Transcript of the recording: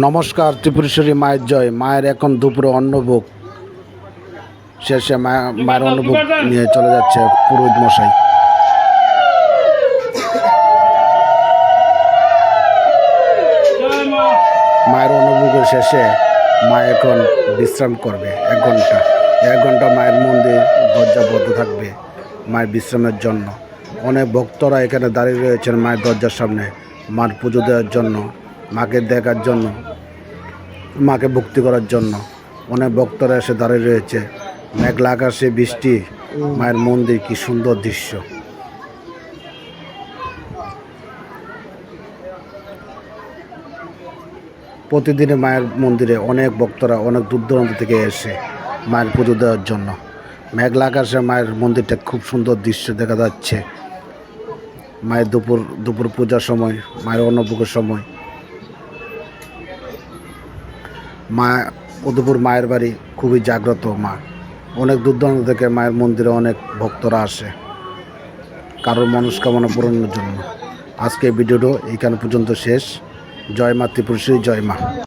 নমস্কার, ত্রিপুরেশ্বরী মায়ের জয়। মায়ের এখন দুপুরে অন্নভোগ। শেষে মায়ের অন্নভোগ নিয়ে চলে যাচ্ছে পুরোহিত মশাই। মায়ের অন্নভোগের শেষে মা এখন বিশ্রাম করবে এক ঘণ্টা। এক ঘণ্টা মায়ের মন্দির দরজা বন্ধ থাকবে মায়ের বিশ্রামের জন্য। অনেক ভক্তরা এখানে দাঁড়িয়ে রয়েছেন মায়ের দরজার সামনে মার পুজো দেওয়ার জন্য। মাকে দেখার জন্য, মাকে ভক্তি করার জন্য। অনেক ভক্তরা এসে দাঁড়িয়ে রয়েছে। মেঘলা আকাশে বৃষ্টি, মায়ের মন্দির কি সুন্দর দৃশ্য। প্রতিদিনে মায়ের মন্দিরে অনেক ভক্তরা অনেক দূর দূরান্ত থেকে এসে মায়ের পুজো দেওয়ার জন্য। মেঘলা আকাশে মায়ের মন্দিরটা খুব সুন্দর দৃশ্য দেখা যাচ্ছে। মায়ের দুপুর দুপুর পূজার সময়, মায়ের অন্নভোগের সময় মা, উদয়পুর মায়ের বাড়ি খুবই জাগ্রত মা। অনেক দূর দূরান্ত থেকে মায়ের মন্দিরে অনেক ভক্তরা আসে, কারোর মনস্কামনা পূরণের জন্য। আজকে ভিডিওটা এইখানে পর্যন্ত শেষ। জয় মা, ত্রিপুরশ্রী, জয় মা।